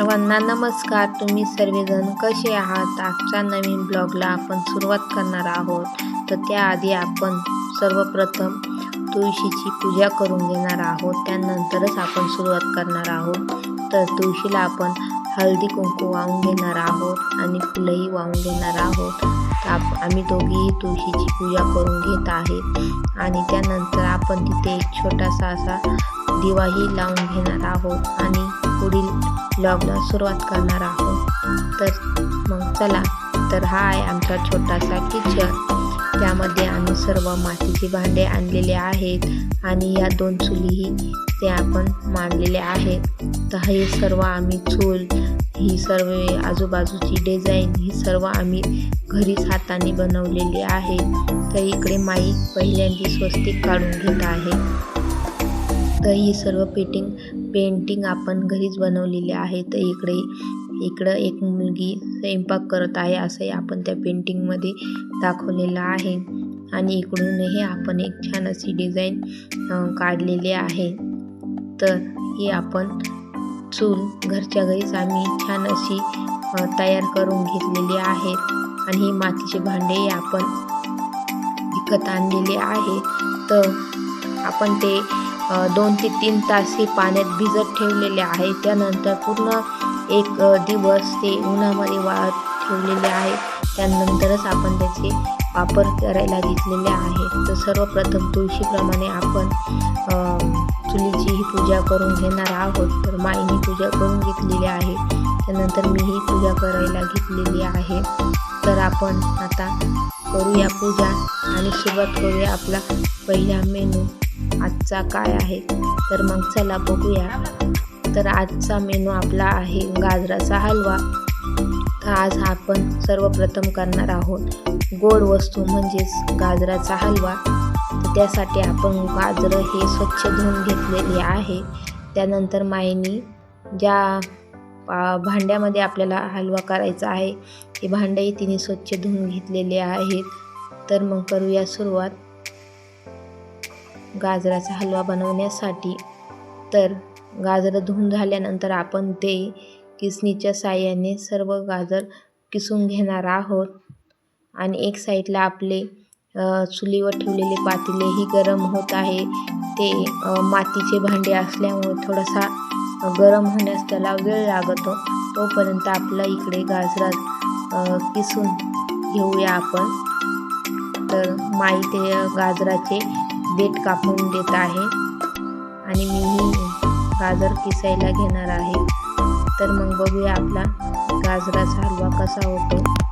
सर्वांना नमस्कार. तुम्ही सर्वजण कसे आहात? आजच्या नवीन ब्लॉगला आपण सुरुवात करणार आहोत. तर त्याआधी आपण सर्वप्रथम तुळशीची पूजा करून घेणार आहोत. त्यानंतरच आपण सुरुवात करणार आहोत. तर तुळशीला आपण हळदी कुंकू वाहून घेणार आहोत आणि फुलंही वाहून घेणार आहोत. आप आम्ही दोघीही तुळशीची पूजा करून घेत आहेत. आणि त्यानंतर आपण तिथे एक छोटासा असा दिवाही लावून घेणार आहोत. आणि पुढील ब्लॉगला सुरुवात करणार आहोत. तर मग चला तर हा आहे आमचा छोटासा किचन त्यामध्ये आम्ही सर्व मातीची भांडे आणलेले आहेत आणि या दोन चुलीही ते आपण मांडलेले आहेत. तर हे सर्व आम्ही चूल ही सर्व आजूबाजूची डिझाईन ही सर्व आम्ही घरीच हाताने बनवलेली आहे. तर इकडे माई पहिल्यांदी स्वस्तिक काढून घेत आहे. तर ही सर्व पेटिंग पेंटिंग आपण घरीच बनवलेली आहे. तर इकडे इकडं एक मुलगी स्वयंपाक करत आहे असंही आपण त्या पेंटिंगमध्ये दाखवलेलं आहे. आणि इकडूनही आपण एक छान अशी डिझाईन काढलेली आहे. तर ही आपण चूल घरच्या घरीच आम्ही छान अशी तयार करून घेतलेली आहे. आणि ही मातीचे भांडे आपण विकत आणलेले आहे. तर आपण ते दोन ते तीन तास हे पाण्यात भिजत ठेवलेले आहे. त्यानंतर पूर्ण एक दिवस ते उन्हामध्ये वाळत ठेवलेले आहे. त्यानंतरच आपण त्याचे वापर करायला घेतलेले आहे. तर सर्वप्रथम तुळशीप्रमाणे आपण चुलीची ही पूजा करून घेणार आहोत. तर माईने पूजा करून घेतलेली आहे. त्यानंतर मी ही पूजा करायला घेतलेली आहे. तर आपण आता करूया पूजा आणि सुरुवात करूया आपला पहिला मेनू. आजचा काय आहे? तर मग चला बघूया. तर आजचा मेनू आपला आहे गाजराचा हलवा. तर आज आपण सर्वप्रथम करणार आहोत गोड वस्तू म्हणजेच गाजराचा हलवा. तर त्यासाठी आपण गाजरं हे स्वच्छ धुवून घेतलेली आहे. त्यानंतर मायनी ज्या भांड्यामध्ये आपल्याला हलवा करायचा आहे ते भांडंही तिने स्वच्छ धुवून घेतलेले आहेत. तर मग करूया सुरुवात. गाजराचा हलवा बनवण्यासाठी. तर गाजरं धुवून झाल्यानंतर आपण ते किसणीच्या साह्याने सर्व गाजर किसून घेणार आहोत. आणि एक साईडला आपले चुलीवर ठेवलेले पातेलेही गरम होत आहे. ते मातीचे भांडे असल्यामुळे थोडासा गरम होण्यास त्याला वेळ लागतो. तोपर्यंत आपलं इकडे गाजरात किसून घेऊया आपण. तर माई ते गाजराचे देठ कापून देत आहे. आणि मीही गाजर किसायला घेणार आहे. तर मग बघूया आपला गाजराचा हलवा कसा होतो.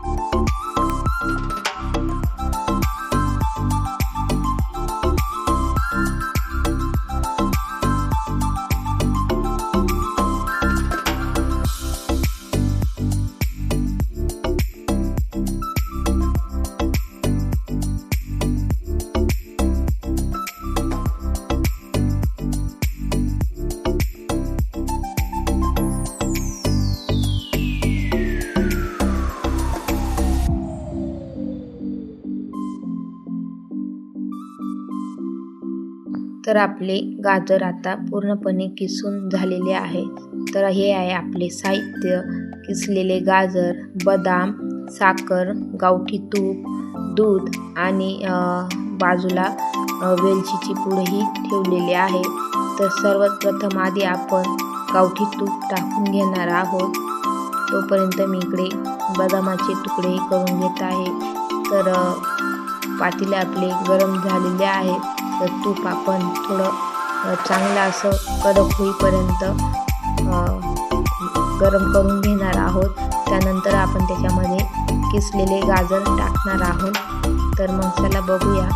तर आपले गाजर आता पूर्णपणे किसून झालेले आहे. तर हे आहे आपले साहित्य. किसलेले गाजर बदाम साखर गावठी तूप दूध आणि बाजूला वेलचीची पूडही ठेवलेली आहे. तर सर्वात प्रथम आधी आपण गावठी तूप टाकून घेणार आहोत. तोपर्यंत मी इकडे बदामाचे तुकडे करून घेत आहे. तर पातेले आपले गरम झालेले आहेत. तूप आपण थोडं चांगलं असं कडक होईपर्यंत गरम करून घेणार आहोत. त्यानंतर आपण त्याच्यामध्ये किसलेले गाजर टाकणार आहोत. तर मग चला बघूया.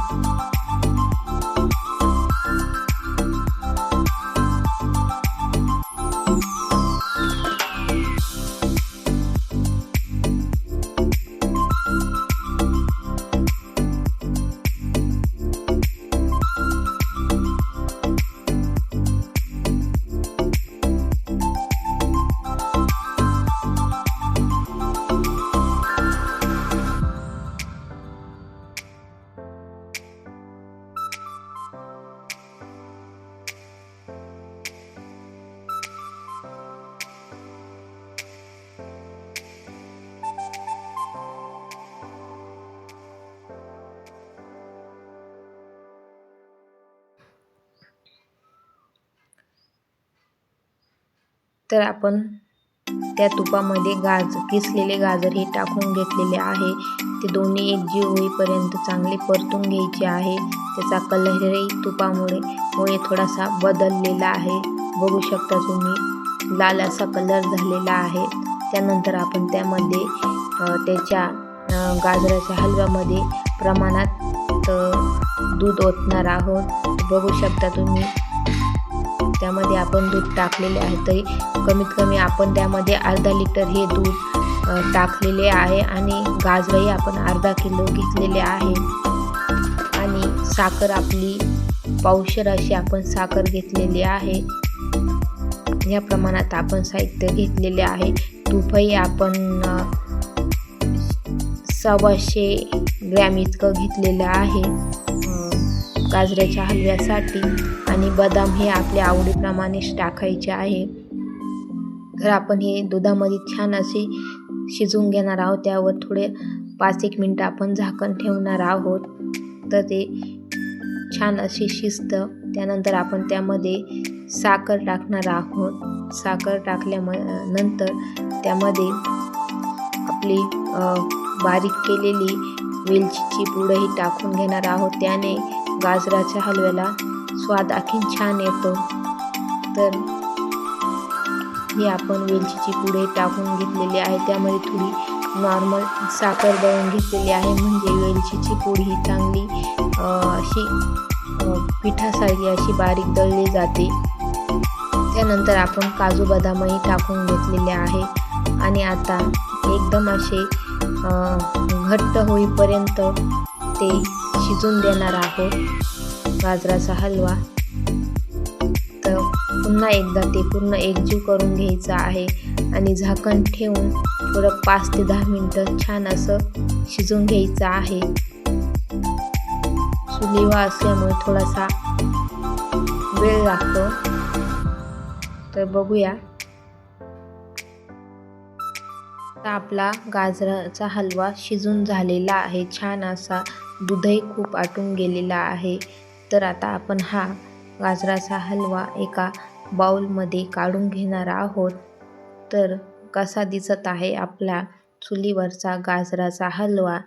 तर आपण त्या तुपामध्ये गाज किसलेले गाजर हे टाकून घेतलेले आहे. ते दोन्ही एकजीव होईपर्यंत चांगले परतून घ्यायचे आहे. त्याचा कलरही तुपामुळे मुळे थोडासा बदललेला आहे. बघू शकता तुम्ही लाल असा कलर झालेला आहे. त्यानंतर आपण त्यामध्ये त्याच्या गाजराच्या हलव्यामध्ये प्रमाणात दूध ओतणार आहोत. बघू शकता तुम्ही त्यामध्ये आपण दूध टाकलेले आहे तरी कमीत कमी आपण त्यामध्ये अर्धा लिटर हे दूध टाकलेले आहे आणि गाजरही आपण अर्धा किलो घेतलेले आहे. आणि साखर आपली पावशर अशी आपण साखर घेतलेली आहे. या प्रमाणात आपण साहित्य घेतलेले आहे. तुपही आपण सव्वाशे ग्रॅम इतकं घेतलेलं आहे गाजऱ्याच्या हलव्यासाठी. आणि बदाम हे आपल्या आवडीप्रमाणेच टाकायचे आहे. तर आपण हे दुधामध्ये छान असे शिजवून घेणार आहोत. त्यावर थोडे पाच एक मिनटं आपण झाकण ठेवणार आहोत. तर ते छान असे शिजतं. त्यानंतर आपण त्यामध्ये साखर टाकणार आहोत. साखर टाकल्याम नंतर त्यामध्ये आपली बारीक केलेली वेलचीची पुडंही टाकून घेणार आहोत. त्याने गाजराच्या हलव्याला स्वाद आखीन छान येतो. तर ही आपण वेलचीची पुढे टाकून घेतलेली आहे. त्यामध्ये थोडी नॉर्मल साखर दळून घेतलेली आहे. म्हणजे वेलचीची पूड ही चांगली अशी पिठासारखी अशी बारीक दळली जाते. त्यानंतर आपण काजू बदामही टाकून घेतलेले आहे. आणि आता एकदम असे घट्ट होईपर्यंत ते शिजून देणार आहोत. गाजराचा हलवा पुन्हा एकदा ते पूर्ण एकजीव करून घ्यायचं आहे आणि झाकण ठेवून थोडं पाच ते दहा मिनटं छान असं शिजून घ्यायचं आहे. सुलिवा असल्यामुळे थोडासा वेळ लागतो. तर बघूया. आपला गाजराचा हलवा शिजून झालेला आहे. छान असा दूधही खूप आटून गेलेला आहे. तर आता आपण हा गाजराचा हलवा एका बाउलमध्ये काढून घेणार आहोत. तर कसा दिसत आहे आपला चुलीवरचा गाजराचा हलवा?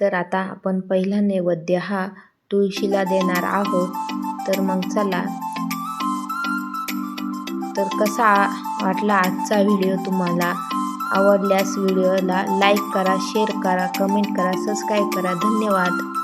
तर आता आपण पहिला नैवेद्य हा तुळशीला देणार आहोत. तर मग चला. तर कसा वाटला आजचा व्हिडिओ तुम्हाला? आवडल्यास व्हिडिओला लाईक करा शेअर करा कमेंट करा सबस्क्राईब करा. धन्यवाद.